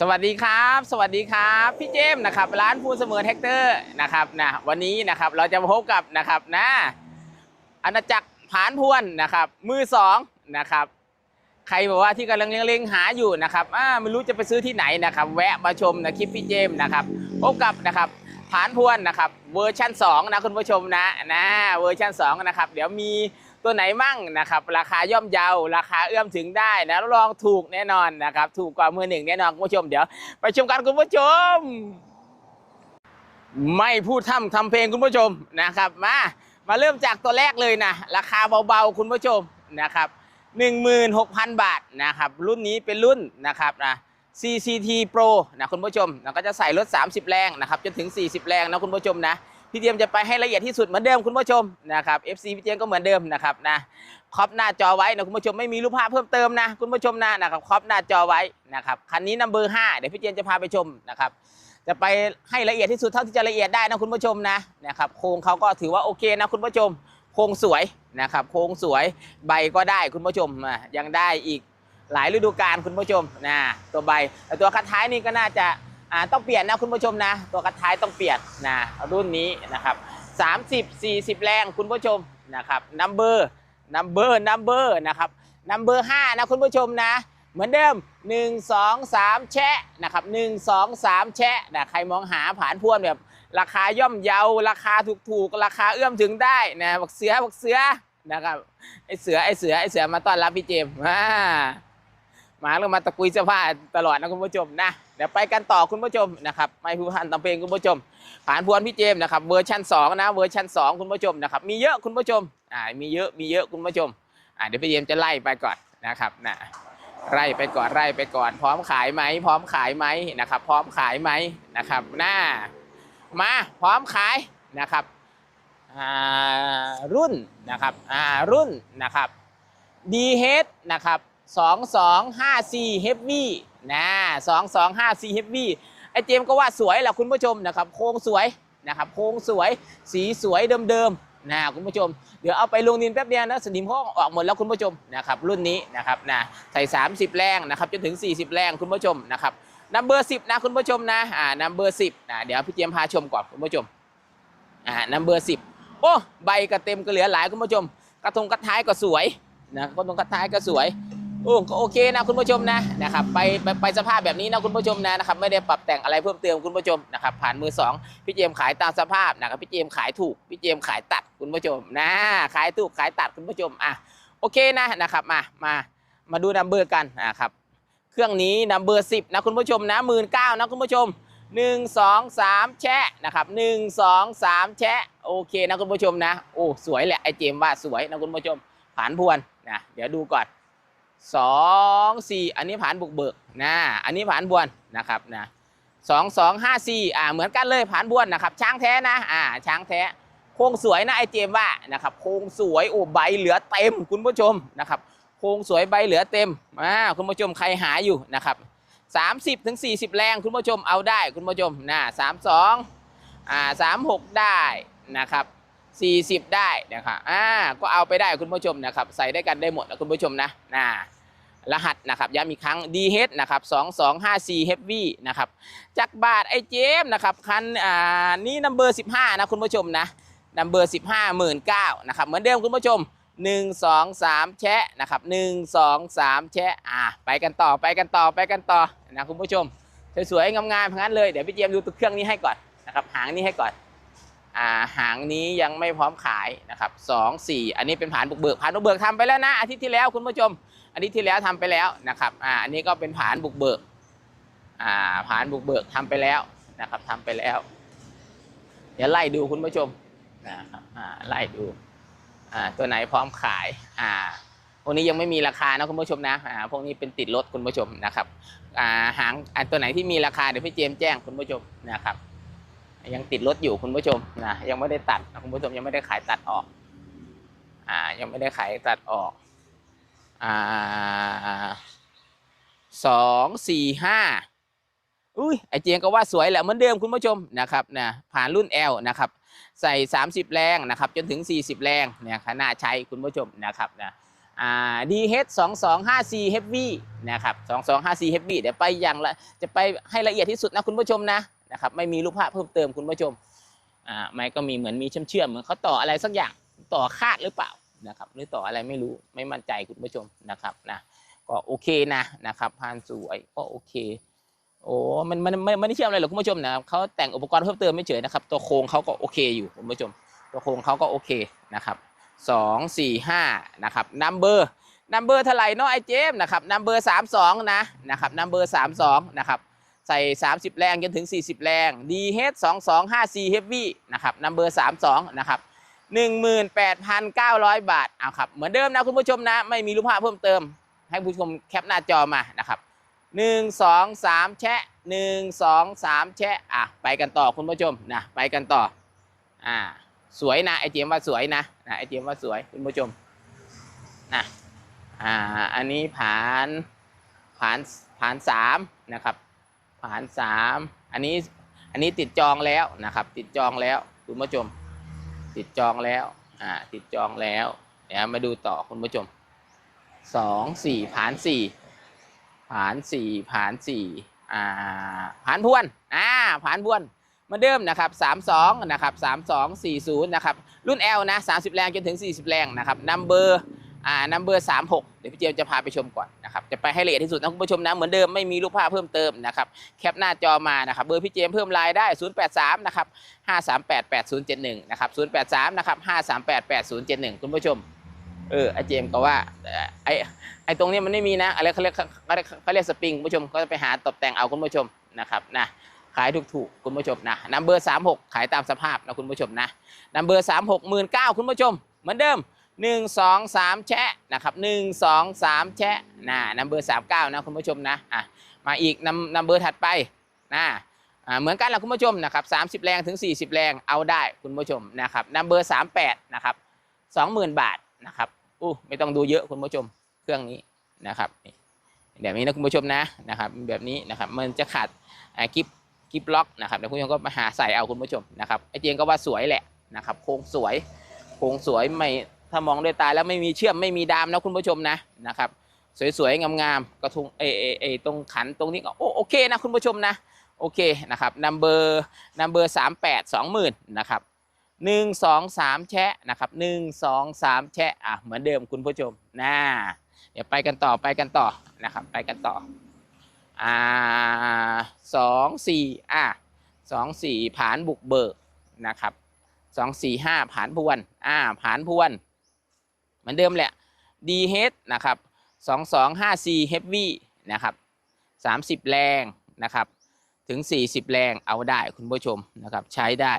สวัสดีครับ สวัสดีครับพี่เจมส์นะครับร้านพูนเสมอแท็กเตอร์นะครับนะวันนี้นะครับเราจะมาพบกับนะครับนะอาณาจักรผานพวนนะครับมือสองนะครับใครบอกว่าที่กำลังเล็งหาอยู่นะครับอ่าไม่รู้จะไปซื้อที่ไหนนะครับ แวะมาชมนะคลิปพี่เจมส์นะครับพบกับนะครับผานพวนนะครับเวอร์ชัน2นะคุณผู้ชมนะนะเวอร์ชัน2นะครับเดี๋ยวมี ตัวไหนมั่งนะครับ ราคาย่อมเยาราคาเอื้อมถึงได้นะรองถูกแน่นอนนะครับ ถูกกว่ามือหนึ่งแน่นอนคุณผู้ชมเดี๋ยวไปชมกันคุณผู้ชม ไม่พูดทำทำเพลงคุณผู้ชมนะครับ มามาเริ่มจากตัวแรกเลยนะราคาเบาๆคุณผู้ชมนะครับ16,000 บาทนะครับ รุ่นนี้เป็นรุ่นนะครับนะ CCT Pro นะคุณผู้ชมนะก็จะใส่รถ 30 แรงนะครับจนถึง 40 แรงนะคุณผู้ชมนะ พี่เตรียมจะไปให้ละเอียดที่สุดเหมือนเดิมคุณผู้ชมนะครับ FC พี่เตรียมก็เหมือนเดิมนะครับนะครอบหน้าจอไว้นะคุณผู้ชมไม่มีรูปภาพเพิ่มเติมนะคุณผู้ชมนะนะครับครอบหน้าจอไว้นะครับคันนี้นัมเบอร์5เดี๋ยวพี่เตรียมจะพาไปชมนะครับจะไปให้ละเอียดที่สุดเท่าที่จะละเอียดได้นะคุณผู้ชมนะนะครับโครงเขาก็ถือว่าโอเคนะคุณผู้ชม โครงสวยนะครับโครงสวยใบก็ได้คุณผู้ชมอะยังได้อีกหลายฤดูกาลคุณผู้ชมนะตัวใบแต่ตัวคัดท้ายนี่ก็น่าจะ อ่าต้องเปลี่ยนนะคุณผู้ชมนะ ตัวคัดท้ายต้องเปลี่ยนนะรุ่นนี้นะครับ30 40 แรงคุณผู้ชมนะครับนัมเบอร์นัมเบอร์นัมเบอร์นะครับนัมเบอร์5นะคุณผู้ชมนะ เหมือนเดิม 1 2 3 แชะนะครับ1 2 3 แชะนะใครมองหาผานพวนแบบราคาย่อมเยาราคาถูกๆ ราคาเอื้อมถึงได้นะบักเสือบักเสือนะครับไอเสือไอเสือไอเสือมาต้อนรับพี่เจมส์ มาแล้วมาตะกุยเสื้อผ้าตลอดนะคุณผู้ชมนะเดี๋ยวไปกันต่อคุณผู้ชมนะครับไม่ผู้พันตำเพลงคุณผู้ชมผ่านพวนพี่เจมส์นะครับเวอร์ชัน2นะเวอร์ชัน2 คุณผู้ชมนะครับมีเยอะคุณผู้ชมอ่ามีเยอะมีเยอะคุณผู้ชมอ่าเดี๋ยวพี่เจมส์จะไล่ไปก่อนนะครับนะไล่ไปก่อนไล่ไปก่อน พร้อมขายไหมพร้อมขายไหมนะครับ พร้อมขายไหมนะครับหน้ามาพร้อมขายนะครับอ่ารุ่นนะครับอ่ารุ่นนะครับ DH นะครับ 2254 Heavy นะ2254 Heavy ไอเจมก็ว่าสวยแหละคุณผู้ชมนะครับ โครงสวยนะครับ โครงสวย สีสวยเดิมๆนะคุณผู้ชม เดี๋ยวเอาไปลงดินแป๊บเดียวนะสนิมเขาออกหมดแล้วคุณผู้ชมนะครับ รุ่นนี้นะครับนะใส่ 30 แรงนะครับจนถึง 40 แรงคุณผู้ชมนะครับนัมเบอร์สิบนะคุณผู้ชมนะอ่านัมเบอร์สิบนะเดี๋ยวพี่เจมพาชมก่อนคุณผู้ชมอ่านัมเบอร์สิบโอ้ใบก็เต็มก็เหลือหลายคุณผู้ชม กระทงกระท้ายก็สวยนะกระทงกระท้ายก็สวย โอ้ก็โอเคนะคุณผู้ชมนะนะครับไปไปไปสภาพแบบนี้นะคุณผู้ชมนะนะครับไม่ได้ปรับแต่งอะไรเพิ่มเติมคุณผู้ชมนะครับผ่านมือสองพี่เจมขายตามสภาพนะครับพี่เจมขายถูกพี่เจมขายตัดคุณผู้ชมนะขายถูกขายตัดคุณผู้ชมอะโอเคนะนะครับมามามาดูนัมเบอร์กันนะครับเครื่องนี้นัมเบอร์สิบนะคุณผู้ชมนะหมื่นเก้านะคุณผู้ชมหนึ่งสองสามแชะนะครับหนึ่งสองสามแชะโอเคนะคุณผู้ชมนะโอ้สวยแหละไอเจมว่าสวยนะคุณผู้ชมผ่านพวนนะเดี๋ยวดูก่อน สองสี่อันนี้ผ่านบุกเบิกนะอันนี้ผ่านบวนนะครับนะสองสองห้าสี่อ่าเหมือนกันเลยผ่านบวนนะครับช้างแท้นะอ่าช้างแท้โครงสวยนะไอเจมว่านะครับโครงสวยโอ้ใบเหลือเต็มคุณผู้ชมนะครับโครงสวยใบเหลือเต็มอ่าคุณผู้ชมใครหาอยู่นะครับ30ถึง40แรงคุณผู้ชมเอาได้คุณผู้ชมนะ32อ่า36ได้นะครับ 40 ได้นะครับอ่าก็เอาไปได้คุณผู้ชมนะครับ ใส่ได้กันได้หมดนะคุณผู้ชมนะนะรหัสนะครับย้ำอีกครั้ง DH นะครับ2254 Heavy นะครับจากบาทไอเจมนะครับคันอ่านี่นัมเบอร์ 15 นะคุณผู้ชมนะนัมเบอร์ 15 1 9 0 0นะครับเหมือนเดิมคุณผู้ชมหนึ่งสองสามแชะนะครับหนึ่งสองสามแชะอ่าไปกันต่อไปกันต่อไปกันต่อนะคุณผู้ชม สวยๆงามๆทั้งนั้นเลยเดี๋ยวพี่เจมดูตัวเครื่องนี้ให้ก่อนนะครับหางนี้ให้ก่อน หางนี้ยังไม่พร้อมขายนะครับสองสี่อันนี้เป็นผานบุกเบิกผานบุกเบิกทำไปแล้วนะอาทิตย์ที่แล้วคุณผู้ชมอาทิตย์ที่แล้วทำไปแล้วนะครับอ่าอันนี้ก็เป็นผานบุกเบิกอ่าผานบุกเบิกทำไปแล้วนะครับทำไปแล้ว เดี๋ยวไล่ดูคุณผู้ชมนะครับอ่าไล่ดูอ่าตัวไหนพร้อมขายอ่าพวกนี้ยังไม่มีราคานะคุณผู้ชมนะอ่าพวกนี้เป็นติดรถคุณผู้ชมนะครับอ่าหางอ่าตัวไหนที่มีราคาเดี๋ยวพี่เจมแจ้งคุณผู้ชมนะครับ ยังติดรถอยู่คุณผู้ชมนะยังไม่ได้ตัดนะคุณผู้ชมยังไม่ได้ขายตัดออก อ่า ยังไม่ได้ขายตัดออก อ่าสองสี่ห้าอุ้ยไอเจียงก็ว่าสวยแหละเหมือนเดิมคุณผู้ชมนะครับนะผ่านรุ่น L นะครับ ใส่ 30 แรงนะครับ จนถึง 40 แรงเนี่ยขนาดใช้คุณผู้ชมนะครับนะอ่า DH 2 2 5 4 Heavy นะครับ 2 2 5 4 Heavy เดี๋ยวไปอย่างละจะไปให้ละเอียดที่สุดนะคุณผู้ชมนะ นะครับไม่มีรูปภาพเพิ่มเติมคุณผู้ชมอ่าไม่ก็มีเหมือนมีเชื่อมเชื่อมเหมือนเขาต่ออะไรสักอย่างต่อคาดหรือเปล่านะครับหรือต่ออะไรไม่รู้ไม่มั่นใจคุณผู้ชมนะครับนะก็โอเคนะนะครับพานสวยก็โอเคโอ้มันมันไม่ไม่ได้เชื่อมอะไรหรอกคุณผู้ชมนะครับเขาแต่งอุปกรณ์เพิ่มเติมไม่เฉยนะครับตัวโครงเขาก็โอเคอยู่คุณผู้ชม ตัวโครงเขาก็โอเคนะครับสองสี่ห้านะครับนัมเบอร์นัมเบอร์เท่าไหร่เนาะไอเจมนะครับนัมเบอร์สามสองนะนะครับนัมเบอร์สามสองนะครับ ใส่ 30 แรงจนถึง 40 แรง DH 2 2 5 4 Heavy นะครับนัมเบอร์32 นะครับ 18,900 บาทเอาครับ เหมือนเดิมนะคุณผู้ชมนะ ไม่มีรูปภาพเพิ่มเติม ให้ผู้ชมแคปหน้าจอมานะครับหนึ่งสองสามแชะหนึ่งสองสามแชะ อะ ไปกันต่อคุณผู้ชมนะ ไปกันต่อ อ่า สวยนะไอเจมว่าสวยนะนะไอเจมว่าสวยคุณผู้ชมนะอ่า อันนี้ผ่านผ่านผ่านสามนะครับ ผานสามอันนี้อันนี้ติดจองแล้วนะครับ ติดจองแล้วคุณผู้ชม ติดจองแล้วอ่าติดจองแล้วเดี๋ยวมาดูต่อคุณผู้ชมสองสี่ผานสี่ผานสี่ผานสี่อ่าผานพวนอ่าผานพวนมาเดิมนะครับสามสองนะครับสามสองสี่ศูนย์นะครับรุ่น L นะสามสิบแรงจนถึงสี่สิบแรงนะครับนัมเบอร์ อ่านัมเบอร์สามหกเดี๋ยวพี่เจมจะพาไปชมก่อนนะครับจะไปให้ละเอียดที่สุดนะคุณผู้ชมนะเหมือนเดิมไม่มีรูปภาพเพิ่มเติมนะครับแคปหน้าจอมานะครับเบอร์พี่เจมเพิ่มไลน์ได้ 0 8 3นะครับ5 3 8 8 0 7 1นะครับ0 8 3นะครับ5 3 8 8 0 7 1 คุณผู้ชมเออไอเจมก็ว่าไอไอตรงนี้มันไม่มีนะอะไรเขาเรียกเขาเรียกเขาเรียกสปริงคุณผู้ชมก็จะไปหาตกแต่งเอาคุณผู้ชมนะครับนะขายถูกๆคุณผู้ชมนะนัมเบอร์สามหกขายตามสภาพนะคุณผู้ชมนะนัมเบอร์สามหกหมื่นเก้าคุณผู้ชม เหมือนเดิม หนึ่งสองสามแชะนะครับหนึ่งสองสามแชะนะนัมเบอร์สามเก้านะคุณผู้ชมนะอะมาอีกนัมนัมเบอร์ถัดไปนะอ่าเหมือนกันแหละคุณผู้ชมนะครับสามสิบแรงถึงสี่สิบแรงเอาได้คุณผู้ชมนะครับนัมเบอร์สามแปดนะครับสองหมื่นบาทนะครับอู้ไม่ต้องดูเยอะคุณผู้ชมเครื่องนี้นะครับแบบนี้นะคุณผู้ชมนะนะครับแบบนี้นะครับมันจะขาดกิฟกิฟล็อกนะครับเดี๋ยวคุณผู้ชมก็มาหาใส่เอาคุณผู้ชมนะครับไอเจียงก็ว่าสวยแหละนะครับโครงสวยโครงสวยไม่ ถ้ามองด้วยตาแล้วไม่มีเชื่อมไม่มีดามนะคุณผู้ชมนะนะครับ สวยๆงามๆกระทุงเอเอเอตรงขันตรงนี้ก็โอโอเคนะคุณผู้ชมนะโอเคนะครับนัมเบอร์นัมเบอร์สามแปดสองหมื่นนะครับหนึ่งสองสามแชะนะครับหนึ่งสองสามแชะอะเหมือนเดิมคุณผู้ชมนะเดี๋ยวไปกันต่อไปกันต่อนะครับไปกันต่ออ่าสองสี่อะสองสี่ผานบุกเบิกนะครับสองสี่ห้าผานพวนอ่าผานพวน เหมือนเดิมแหละ DH นะครับสองสองห้าสี่เฮฟวี่นะครับสามสิบแรงนะครับ ถึงสี่สิบแรงเอาได้คุณผู้ชมนะครับใช้ได้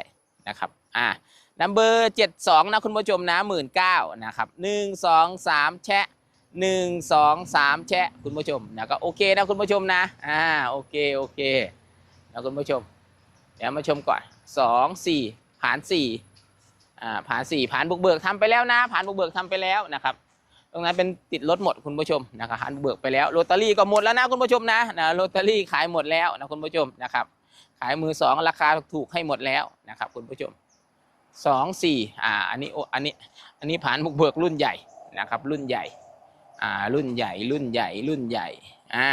นะครับอ่านัมเบอร์เจ็ดสองนะคุณผู้ชมนะหมื่นเก้านะครับหนึ่งสองสามแชะหนึ่งสองสามแชะ คุณผู้ชมนะก็โอเคนะคุณผู้ชมนะอ่าโอเคโอเคนะคุณผู้ชม เดี๋ยวมาชมก่อนสองสี่ผ่านสี่ อ่าผ่านสี่ผ่านบุกเบิกทำไปแล้วนะผ่านบุกเบิกทำไปแล้วนะครับตรงนั้นเป็นติดรถหมดคุณผู้ชมนะครับผ่านบุกเบิกไปแล้วโรตารี่ก็หมดแล้วนะคุณผู้ชมนะนะโรตารี่ขายหมดแล้วนะคุณผู้ชมนะครับขายมือสองราคาถูกให้หมดแล้วนะครับคุณผู้ชมสองสี่อ่าอันนี้อันนี้อันนี้ผ่านบุกเบิกรุ่นใหญ่นะครับรุ่นใหญ่อ่ารุ่นใหญ่รุ่นใหญ่รุ่นใหญ่อ่า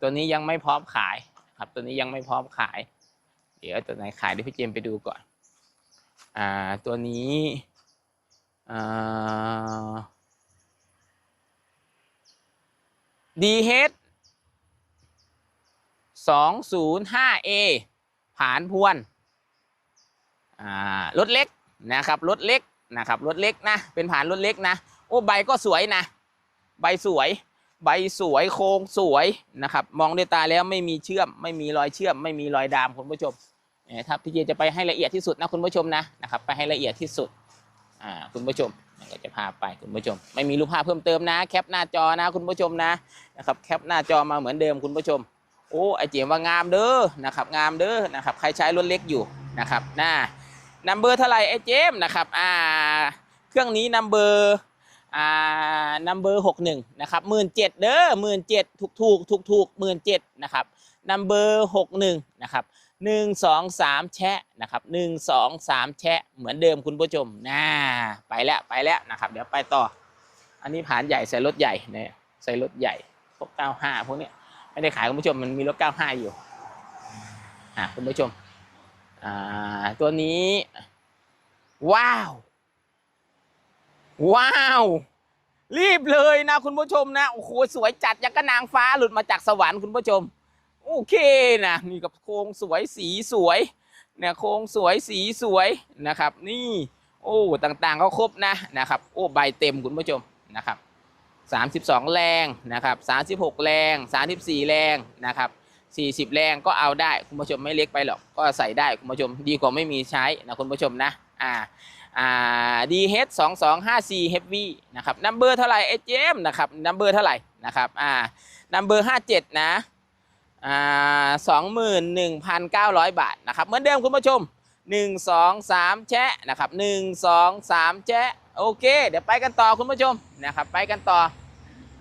ตัวนี้ยังไม่พร้อมขายครับตัวนี้ยังไม่พร้อมขาย เดี๋ยวตัวไหนขายเดี๋ยวพี่เจมไปดูก่อน อ่าตัวนี้อ่า DH 205A ผ่านพวนอ่ารถเล็กนะครับรถเล็กนะครับรถเล็กนะ เป็นผ่านรถเล็กนะ โอ้ใบก็สวยนะ ใบสวย ใบสวยโครงสวยนะครับ มองด้วยตาแล้วไม่มีเชื่อม ไม่มีรอยเชื่อม ไม่มีรอยดามคุณผู้ชม เอ่อถ้าพี่เจจะไปให้ละเอียดที่สุดนะคุณผู้ชมนะนะครับไปให้ละเอียดที่สุดอ่าคุณผู้ชมก็จะพาไปคุณผู้ชม ไม่มีรูปภาพเพิ่มเติมนะ แคปหน้าจอนะคุณผู้ชมนะนะครับแคปหน้าจอมาเหมือนเดิมคุณผู้ชมโอ้ไอเจียมว่างามเด้อนะครับงามเด้อนะครับใครใช้รถเล็กอยู่นะครับหน้านัมเบอร์เท่าไหร่ไอเจมนะครับอ่าเครื่องนี้นัมเบอร์อ่านัมเบอร์หกหนึ่งนะครับหมื่นเจ็ดเด้อหมื่นเจ็ดถูกถูกถูกถูกหมื่นเจ็ดนะครับนัมเบอร์หกหนึ่ง นะครับหนึ่งสองสามแชะนะครับหนึ่งสองสามแชะเหมือนเดิมคุณผู้ชมน่าไปแล้วไปแล้วนะครับ เดี๋ยวไปต่อ อันนี้ผ่านใหญ่ใส่รถใหญ่เนี่ยใส่รถใหญ่พวก95พวกเนี้ยไม่ได้ขายคุณผู้ชมมันมีรถ95อยู่อะคุณผู้ชมอ่าตัวนี้ว้าวว้าว รีบเลยนะคุณผู้ชมนะโอ้โหสวยจัดยังก็นางฟ้าหลุดมาจากสวรรค์คุณผู้ชม โอเคนะนี่กับโครงสวยสีสวยเนี่ยโครงสวยสีสวยนะครับ นี่โอ้ต่างๆก็ครบนะนะครับโอ้ใบเต็มคุณผู้ชมนะครับ32 แรงนะครับ36 แรง 34 แรงนะครับ40 แรงก็เอาได้คุณผู้ชมไม่เล็กไปหรอกก็ใส่ได้คุณผู้ชมดีกว่าไม่มีใช้นะคุณผู้ชมนะอ่าอ่า DH 2 2 5 4 Heavy นะครับนัมเบอร์เท่าไหร่เอเจมนะครับนัมเบอร์เท่าไหร่นะครับอ่านัมเบอร์ 57 นะ อ่า21,900บาทนะครับเหมือนเดิมคุณผู้ชม1 2 3แชะนะครับ1 2 3แชะโอเค เดี๋ยวไปกันต่อคุณผู้ชมนะครับไปกันต่อ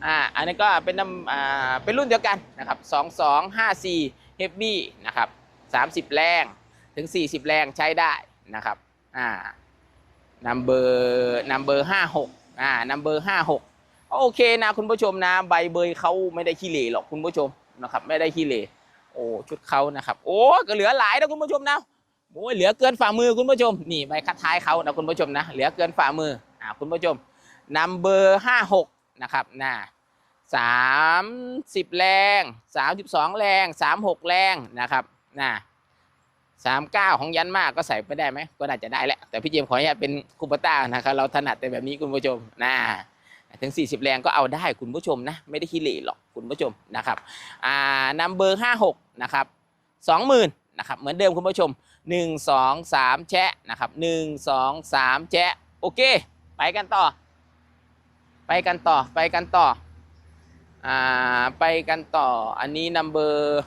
อ่าอันนี้ก็เป็นน้ำอ่าเป็นรุ่นเดียวกันนะครับ2 2 5 4 Heavy นะครับ30แรงถึง40แรงใช้ได้นะครับอ่านัมเบอร์นัมเบอร์ห้าหกอ่านัมเบอร์ห้าหกโอเคนะคุณผู้ชมนะใบเบยเขาไม่ได้ขี้เหร่หรอกคุณผู้ชม นะครับ ไม่ได้ขี้เหร่โอ้ชุดเขานะครับ โอ้ก็เหลือหลายนะคุณผู้ชมนะโอ้ยเหลือเกินฝ่ามือคุณผู้ชม นี่ใบคัดท้ายเขานะคุณผู้ชมนะเหลือเกินฝ่ามืออ่าคุณผู้ชมนัมเบอร์ห้าหกนะครับนะสามสิบแรงสามสิบสองแรงสามหกแรงนะครับนะสามเก้าของยันมากก็ใส่ไปได้ไหมก็น่าจะได้แหละแต่พี่เจมขออนุญาตเป็นคูปต้านะครับเราถนัดแต่แบบนี้คุณผู้ชมนะ ถึง 40 แรงก็เอาได้คุณผู้ชมนะไม่ได้ขี้เหร่หรอกคุณผู้ชมนะครับอ่านัมเบอร์ห้าหกนะครับสองหมื่นนะครับเหมือนเดิมคุณผู้ชมหนึ่งสองสามแชะนะครับหนึ่งสองสามแชะโอเค ไปกันต่อ ไปกันต่อไปกันต่ออ่าไปกันต่ออันนี้นัมเบอร์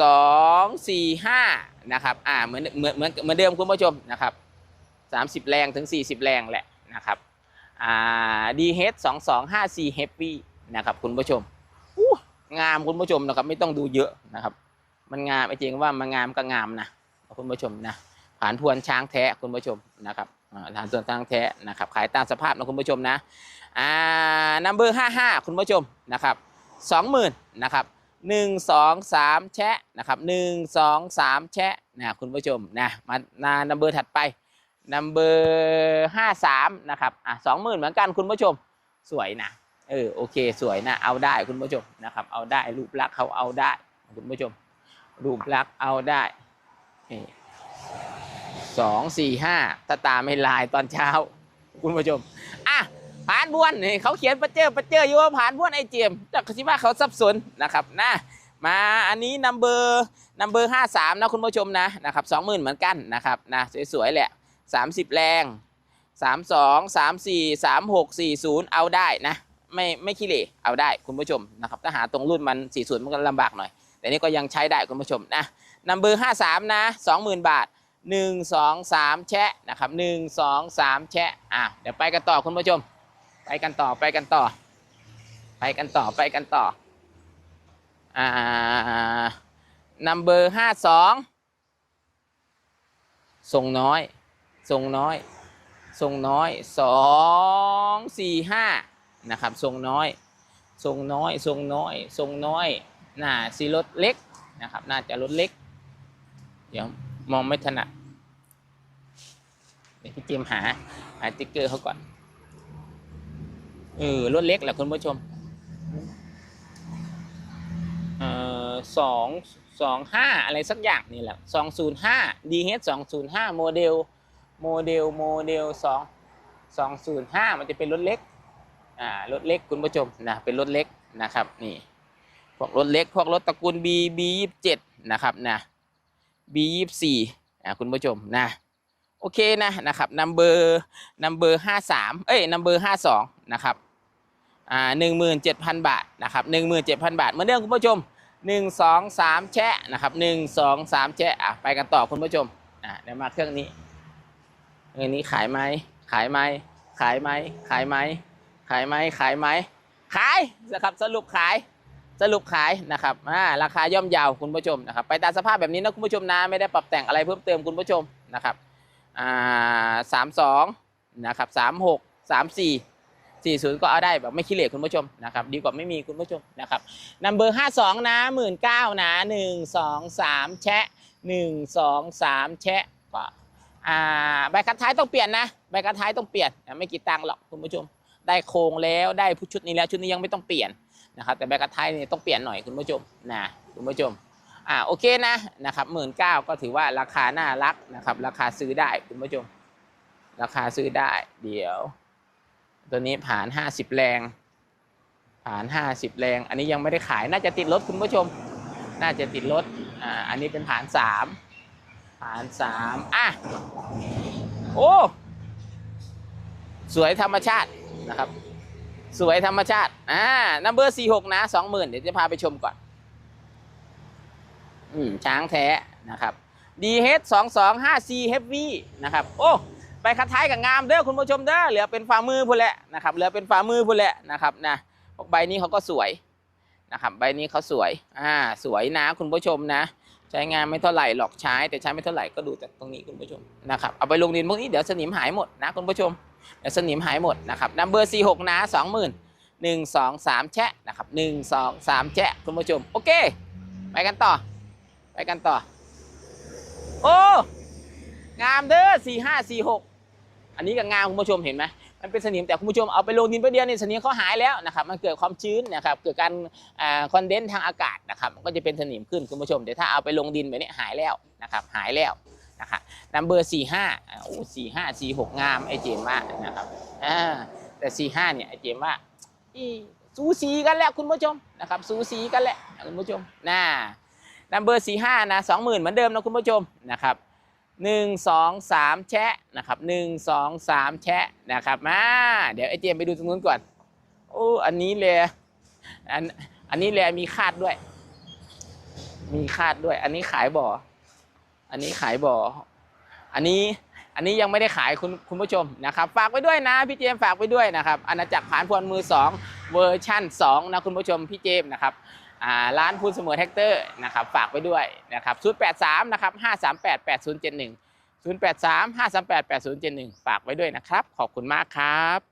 สองสี่ห้านะครับอ่าเหมือนเหมือนเหมือนเหมือนเดิมคุณผู้ชมนะครับสามสิบแรงถึงสี่สิบแรงแหละนะครับ DH สองสองห้าสี่ Heavy นะครับคุณผู้ชมงามคุณผู้ชมนะครับไม่ต้องดูเยอะนะครับ มันงามไอ้จริงว่ามันงามก็งามนะคุณผู้ชมนะผ่านทวนช้างแท้คุณผู้ชมนะครับอ่าผ่านทวนช้างแท้นะครับขายตามสภาพนะคุณผู้ชมนะอ่านัมเบอร์ห้าห้าคุณผู้ชมนะครับสองหมื่นนะครับหนึ่งสองสามแชะนะครับหนึ่งสองสามแชะนะคุณผู้ชมนะมานานัมเบอร์ถัดไป นัมเบอร์ห้าสามนะครับอะสองหมื่นเหมือนกันคุณผู้ชมสวยนะเออโอเคสวยนะเอาได้คุณผู้ชมนะครับ เอาได้รูปลักษณ์เขาเอาได้ คุณผู้ชม รูปลักษณ์เอาได้สองสี่ห้าถ้าตาไม่ลายตอนเช้า คุณผู้ชมอะผ่านบ้วนเขาเขียนประเจอประเจออยู่ว่าผ่านบ้วนไอเจมส์แต่คิดว่าเขาสับสนนะครับนะมาอันนี้นัมเบอร์นัมเบอร์ห้าสามนะคุณผู้ชมนะนะครับสองหมื่นเหมือนกันนะครับนะสวยๆแหละ สามสิบแรงสามสองสามสี่สามหกสี่ศูนย์เอาได้นะ ไม่ไม่ขี้เหร่เอาได้คุณผู้ชมนะครับถ้าหาตรงรุ่นมันสี่ศูนย์มันก็ลำบากหน่อย แต่นี่ก็ยังใช้ได้คุณผู้ชมนะนัมเบอร์ห้าสามนะสองหมื่นบาทหนึ่งสองสามแชะนะครับหนึ่งสองสามแชะอะเดี๋ยวไปกันต่อคุณผู้ชม ไปกันต่อไปกันต่อ ไปกันต่อไปกันต่ออ่านัมเบอร์ห้าสองส่งน้อย ส่งน้อยส่งน้อยสองสี่ห้านะครับส่งน้อยส่งน้อยส่งน้อยส่งน้อยน่าสีรถเล็กนะครับน่าจะรถเล็ก เดี๋ยวมองไม่ถนัดเดี๋ยวพี่เจมหาหาติ๊กเกอร์เขาก่อนเออรถเล็กแหละคุณผู้ชมเอ่อสองสองห้าอะไรสักอย่างนี่แหละสองศูนย์ห้า DH สองศูนย์ห้าโมเดล โมเดลโมเดลสองสองศูนย์ห้ามันจะเป็นรถเล็กอ่ารถเล็กคุณผู้ชมนะเป็นรถเล็กนะครับนี่พวกรถเล็กพวกรถตระกูล B B ยี่สิบเจ็ดนะครับนะ B ยี่สิบสี่อ่าคุณผู้ชมนะโอเคนะนะครับนัมเบอร์นัมเบอร์ห้าสามเอ้ยนัมเบอร์ห้าสองนะครับอ่าหนึ่งหมื่นเจ็ดพันบาทนะครับหนึ่งหมื่นเจ็ดพันบาทเหมือนเดิมคุณผู้ชมหนึ่งสองสามแชะนะครับหนึ่งสองสามแชะอะไปกันต่อคุณผู้ชมอะเดี๋ยวมาเครื่องนี้ เครื่องนี้ขายไหมขายไหมขายไหมขายไหมขายไหมขายไหมขายนะครับสรุปขายสรุปขายนะครับอ่าราคาย่อมเยาวคุณผู้ชมนะครับ ไปตามสภาพแบบนี้นะคุณผู้ชมนะไม่ได้ปรับแต่งอะไรเพิ่มเติมคุณผู้ชมนะครับอ่าสามสองนะครับสามหกสามสี่40ก็เอาได้แบบไม่ขี้เหร่คุณผู้ชมนะครับดีกว่าไม่มีคุณผู้ชมนะครับนัมเบอร์52นะ19,000นะ1 2 3แชะ1 2 3แชะก็ อ่าใบคัดท้ายต้องเปลี่ยนนะใบคัดท้ายต้องเปลี่ยนไม่กี่ตังค์หรอกคุณผู้ชม ได้โครงแล้วได้ชุดนี้แล้วชุดนี้ยังไม่ต้องเปลี่ยนนะครับแต่ใบคัดท้ายนี่ต้องเปลี่ยนหน่อยคุณผู้ชมนะคุณผู้ชมอ่าโอเคนะนะครับหมื่นเก้าก็ถือว่าราคาน่ารักนะครับ ราคาซื้อได้คุณผู้ชม ราคาซื้อได้ เดี๋ยว ตัวนี้ผ่านห้าสิบแรงผ่านห้าสิบแรง อันนี้ยังไม่ได้ขายน่าจะติดรถคุณผู้ชม น่าจะติดรถอ่าอันนี้เป็นผ่านสาม ผ่านสามอะ โอ้ สวยธรรมชาตินะครับ สวยธรรมชาติ อ่า นัมเบอร์สี่หกนะสองหมื่นเดี๋ยวจะพาไปชมก่อน อืม ช้างแท้นะครับ DH 2 2 5 C Heavy นะครับ โอ้ไปคัดท้ายกับงามเด้อคุณผู้ชมเด้อเหลือเป็นฝ่ามือพุ่นแหละนะครับ เหลือเป็นฝ่ามือพุ่นแหละนะครับนะใบนี้เขาก็สวยนะครับ ใบนี้เขาสวย อ่า สวยนะคุณผู้ชมนะ ใช้งานไม่เท่าไหร่หรอกใช้ แต่ใช้ไม่เท่าไหร่ก็ดูจากตรงนี้คุณผู้ชมนะครับเอาไปลงดินพวกนี้เดี๋ยวสนิมหายหมดนะคุณผู้ชมเดี๋ยวสนิมหายหมดนะครับนัมเบอร์สี่หกนะสองหมื่นหนึ่งสองสามแชะนะครับหนึ่งสองสามแชะคุณผู้ชมโอเคไปกันต่อ ไปกันต่อ โอ้งามเด้อสี่ห้าสี่หกอันนี้ก็งามคุณผู้ชมเห็นไหม มันเป็นสนิมแต่คุณผู้ชมเอาไปลงดินไปเดียวนี่สนิมเขาหายแล้วนะครับมันเกิดความชื้นนะครับเกิดการคอนเดนซ์ทางอากาศนะครับก็จะเป็นสนิมขึ้นคุณผู้ชมแต่ถ้าเอาไปลงดินแบบนี้หายแล้วนะครับหายแล้วนะครับนัมเบอร์สี่ห้าโอ้สี่ห้าสี่หกงามไอเจมว่านะครับอ่าแต่สี่ห้าเนี่ยไอเจมว่าสูสีกันแล้วคุณผู้ชมนะครับสูสีกันแหละคุณผู้ชมน่านัมเบอร์สี่ห้านะสองหมื่นเหมือนเดิมนะคุณผู้ชมนะครับ หนึ่งสองสามแชะนะครับหนึ่งสองสามแชะนะครับมาเดี๋ยวไอเจมไปดูตรงนู้นก่อนโอ้อันนี้เลยอันอันนี้เลยมีคาดด้วย มีคาดด้วย อันนี้ขายบ่อ อันนี้ขายบ่อ อันนี้อันนี้ยังไม่ได้ขายคุณคุณผู้ชมนะครับ ฝากไว้ด้วยนะพี่เจมฝากไว้ด้วยนะครับอาณาจักรผานพวนมือสองเวอร์ชั่นสองนะคุณผู้ชมพี่เจมนะครับ ร้านพูนเสมอแท็กเตอร์นะครับฝากไว้ด้วยนะครับ083นะครับ538 8071 083 538 8071 ฝากไว้ด้วยนะครับ ขอบคุณมากครับ